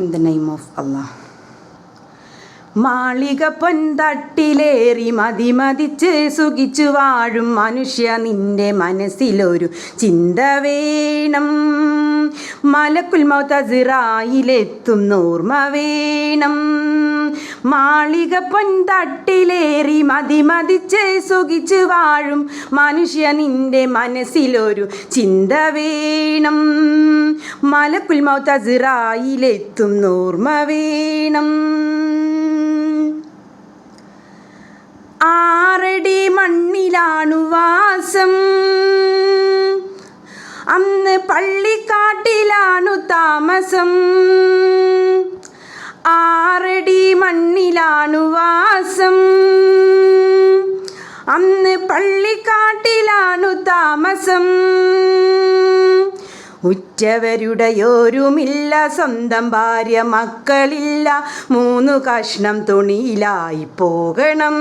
In the name of Allah മാളിക പൊൻതട്ടിലേറി മതിമതിച്ച് സുഖിച്ചു വാഴും മനുഷ്യ നിന്റെ മനസ്സിലൊരു ചിന്ത വേണം. മലക്കുൽ സിറായിലെത്തും നോർമ മാളിക പൊൻതട്ടിലേറി മതിമതിച്ച് സുഖിച്ച് വാഴും മനുഷ്യ നിന്റെ മനസ്സിലൊരു ചിന്ത വേണം മലക്കുൽ സിറായിലെത്തും നോർമ വേണം ആറടി മണ്ണിലാണു വാസം. പള്ളിക്കാട്ടിലാണു താമസം. ആറടി മണ്ണിലാണു വാസം. അന്ന് പള്ളിക്കാട്ടിലാണു താമസം. ഉറ്റവരുടെയോരുമില്ല സ്വന്തം ഭാര്യ മക്കളില്ല. മൂന്നു കഷ്ണം തുണിയിലായി പോകണം.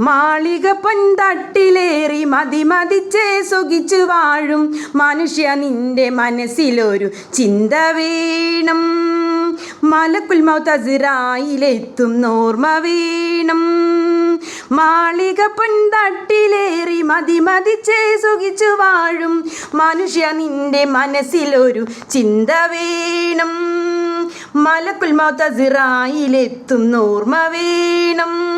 മാളിക പൊൻതട്ടിലേറി മതിമതിച്ച് സുഖിച്ചു വാഴും. മനുഷ്യ നിന്റെ മനസ്സിലൊരു ചിന്ത വീണം. മലക്കുൽ മൗതസിറായിലെത്തും നോർമ വീണം. മാളിക പൊൻതട്ടിലേറി മതിമതിച്ച് സുഖിച്ചു വാഴും. മനുഷ്യ നിന്റെ മനസ്സിലൊരു ചിന്ത വീണം. മലക്കുൽ മൗതസിറായിലെത്തും നോർമ വേണം.